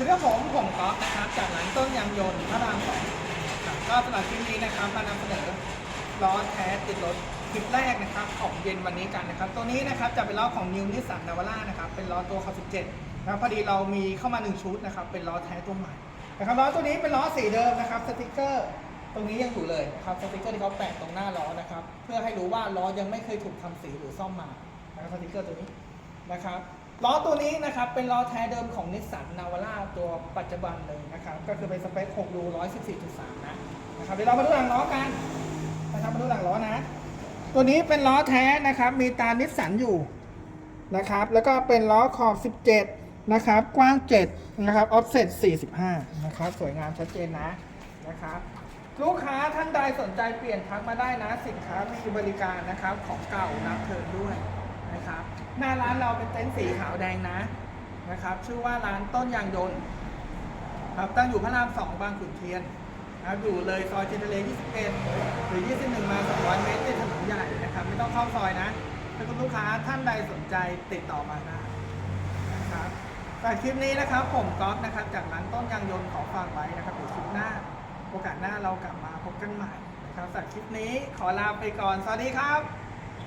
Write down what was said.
สวัสดีครับผมผมก๊อฟนะครับจากร้านต้นยางยนต์พระรามสองครับก็สำหรับคลิปนี้นะครับมานำเสนอล้อแท้ติดรถคลิปแรกนะครับของเย็นวันนี้กันนะครับ ตัวนี้นะครับจะเป็นล้อของ New Nissan Navara นะครับเป็นล้อตัวขอบ17นะพอดีเรามีเข้ามา 1 ชุดนะครับเป็นล้อแท้ตัวใหม่นะครับล้อตัวนี้เป็นล้อสีเดิมนะครับสติกเกอร์ตรงนี้ยังอยู่เลยนะครับสติกเกอร์ที่เขาแปะตรงหน้าล้อนะครับเพื่อให้รู้ว่าล้อยังไม่เคยถูกทำสีหรือซ่อมมานะครับสติกเกอร์ตัวนี้นะครับ ล้อตัวนี้นะครับเป็นล้อแท้เดิมของนิสสันนาวาร่าตัวปัจจุบันเลยนะครับก็คือเป็นสเปค6รู114.3 นะนะครับเดี๋ยวเรามาดูหลังล้อกันนะครับมาดูหลังล้อนะ ตัวนี้เป็นล้อแท้นะครับมีตานิสสันอยู่นะครับแล้วก็เป็นล้อขอบ 17 นะครับกว้าง 7 นะครับออฟเซ็ต45 นะครับสวยงามชัดเจนนะนะครับลูกค้าท่านใดสนใจเปลี่ยนทักมาได้นะ สินค้ามีบริการนะครับของเก่านับเทินด้วย หน้าร้านเราเป็นเต็นท์สีขาวแดงนะนะครับ ชื่อว่าร้านต้นยางยนต์ครับตั้งอยู่พระรามสองบางขุนเทียนนะครับอยู่เลยซอยเจนเนเร21 หรือ 21 มา 200 เมตรที่ถนนใหญ่นะครับ ไม่ต้องเข้าซอยนะถ้าคุณลูกค้าท่านใดสนใจติดต่อมาได้นะครับแต่คลิปนี้นะครับ ผมก๊อฟนะครับ จากร้านต้นยางยนต์ขอฝากไว้นะครับเดี๋ยวคลิปหน้า โอกาสหน้าเรากลับมาพบกันใหม่นะครับสำหรับคลิปนี้ขอลาไปก่อน สวัสดีครับ